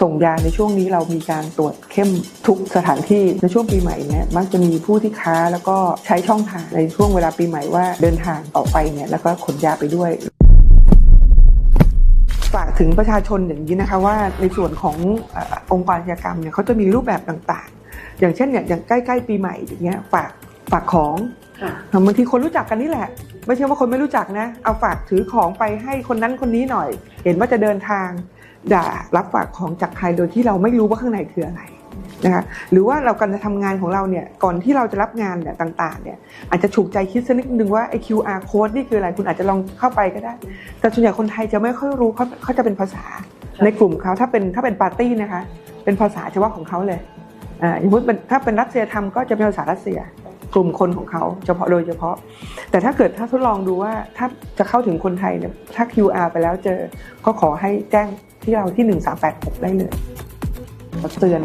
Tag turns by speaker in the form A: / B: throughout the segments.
A: ส่งยาในช่วงนี้เรามีการตรวจเข้มทุกสถานที่ในช่วงปีใหม่เนี่ยมักจะมีผู้ที่ค้าแล้วก็ใช้ช่องทางในช่วงเวลาปีใหม่ว่าเดินทางออกไปเนี่ยแล้วก็ขนยาไปด้วยฝากถึงประชาชนอย่างนี้นะคะว่าในส่วนของเออองค์กรอาชญากรรมเนี่ยเขาจะมีรูปแบบต่างๆ อย่างเช่นเนี่ยอย่างใกล้ๆปีใหม่อย่างเงี้ยฝากฝากของ
B: ค่ะ
A: บางทีคนรู้จักกันนี่แหละ ไม่ใช่ว่าคนไม่รู้จักนะ เอาฝากถือของไปให้คนนั้นคนนี้หน่อย เห็นว่าจะเดินทาง ด่ารับฝากของจากใครโดยที่เราไม่รู้ว่าข้างในคืออะไรนะคะหรือว่าเราการจะทำงานของเราเนี่ยก่อนที่เราจะรับงานเนี่ยต่างๆเนี่ยอาจจะฉุกใจคิดสักนิดนึงว่าไอ้ QR code นี่คืออะไรคุณอาจจะลองเข้าไปก็ได้ แต่ส่วนใหญ่คนไทยจะไม่ค่อยรู้เขาเขาจะเป็นภาษา
B: ครับ
A: ในกลุ่มเขาถ้าเป็นถ้าเป็นปาร์ตี้นะคะเป็นภาษาเฉพาะของเขาเลยอ่าอย่างพูดถ้าเป็นรัสเซียทำก็จะเป็นภาษารัสเซียกลุ่มคนของเขาเฉพาะโดยเฉพาะ แต่ถ้าเกิดถ้าทดลองดูว่าถ้าจะเข้าถึงคนไทยเนี่ยถ้า QR ไปแล้วเจอก็ขอให้แจ้ง ที่เราที่ 1386 ได้เลยเตือน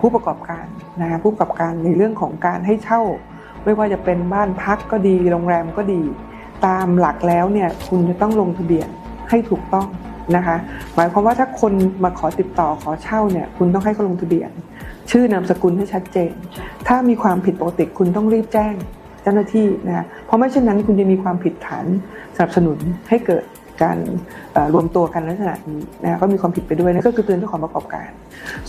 A: ผู้ประกอบการนะคะผู้ประกอบการในเรื่องของการให้เช่า ไม่ว่าจะเป็นบ้านพักก็ดี โรงแรมก็ดี ตามหลักแล้วเนี่ยคุณจะต้องลงทะเบียนให้ถูกต้องนะคะหมายความว่าถ้าคนมาขอติดต่อขอเช่าเนี่ยคุณต้องให้เขาลงทะเบียน ชื่อนามสกุลให้ชัดเจน ถ้ามีความผิดปกติคุณต้องรีบแจ้งเจ้าหน้าที่นะคะเพราะไม่เช่นนั้นคุณจะมีความผิดฐานสนับสนุนให้เกิด การรวมตัวกันลักษณะนี้นะก็มีความผิดไปด้วยนั่นก็คือเตือนเจ้าของประกอบการ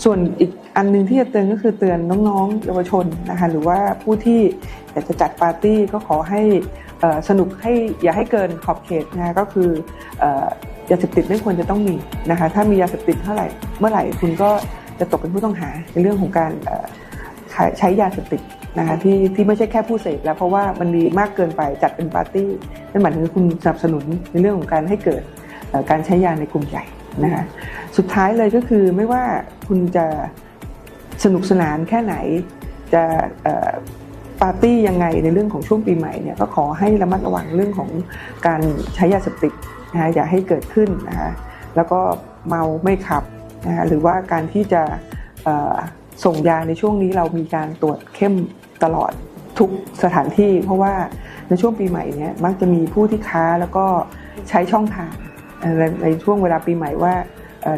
A: ส่วนอีกอันหนึงที่จะเตือนก็คือเตือนน้องๆเยาวชนนะคะหรือว่าผู้ที่อยากจะจัดปาร์ตี้ก็ขอให้สนุกให้อย่าให้เกินขอบเขตนะคะก็คืออยาเสพติดไม่ควรจะต้องมีนะคะถ้ามียาเสพติดเท่าไหร่เมื่อไหร่คุณก็จะตกเป็นผู้ต้องหาในเรื่องของการ ใช้ยาเสพติดนะคะที่ที่ไม่ใช่แค่ผู้เสพแล้วเพราะว่ามันมีมากเกินไปจัดเป็นปาร์ตี้นั่นหมายถึงคุณสนับสนุนในเรื่องของการให้เกิดการใช้ยาในกลุ่มใหญ่นะคะสุดท้ายเลยก็คือไม่ว่าคุณจะสนุกสนานแค่ไหนจะปาร์ตี้ยังไงในเรื่องของช่วงปีใหม่เนี่ยก็ขอให้ระมัดระวังเรื่องของการใช้ยาเสพติดนะคะอย่าให้เกิดขึ้นนะคะแล้วก็เมาไม่ขับนะคะหรือว่าการที่จะ ส่งยาในช่วงนี้เรามีการตรวจเข้มตลอดทุกสถานที่ เพราะว่าในช่วงปีใหม่เนี้ยมักจะมีผู้ที่ค้าแล้วก็ใช้ช่องทางในช่วงเวลาปีใหม่ว่า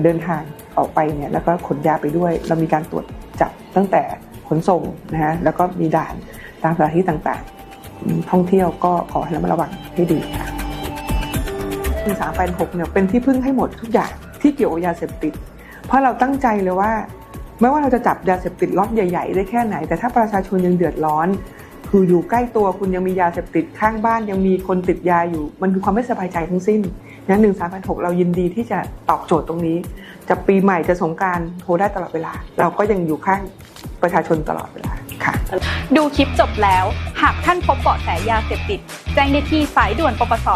A: เดินทางออกไปเนี่ยแล้วก็ขนยาไปด้วย เรามีการตรวจจับตั้งแต่ขนส่งนะฮะแล้วก็มีด่านตามสถานที่ต่างๆ ท่องเที่ยวก็ขอให้ระมัดระวังให้ดีค่ะปีสามแปดหกเนี่ยเป็นที่พึ่งให้หมดทุกอย่างที่เกี่ยวกับยาเสพติด เพราะเราตั้งใจเลยว่า ไม่ว่าเราจะจับยาเสพติดล็อตใหญ่ ๆ ได้แค่ไหน แต่ถ้าประชาชนยังเดือดร้อน คืออยู่ใกล้ตัวคุณยังมียาเสพติดข้างบ้านยังมีคนติดยาอยู่ มันคือความไม่สบายใจทั้งสิ้นนั้นหนึ่งสามพันหกเรายินดีที่จะตอบโจทย์ตรงนี้ จะปีใหม่จะสงการโทรได้ตลอดเวลา เราก็ยังอยู่ข้างประชาชนตลอดเวลาค่ะ
C: ดูคลิปจบแล้ว หากท่านพบเบาะแสยาเสพติด แจ้งได้ที่สายด่วนปปส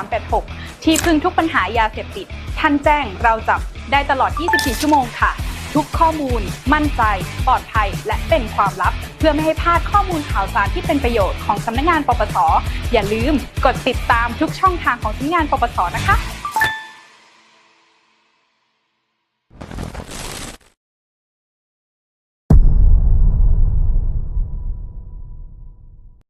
C: 1386 ที่พึ่งทุกปัญหายาเสพติด ท่านแจ้งเราจับได้ตลอด 24 ชั่วโมงค่ะ ทุกข้อมูล มั่นใจ ปลอดภัย และเป็นความลับ เพื่อไม่ให้พลาดข้อมูลข่าวสารที่เป็นประโยชน์ของสำนักงานปปส อย่าลืมกดติดตามทุกช่องทางของสำนักงานปปสนะคะ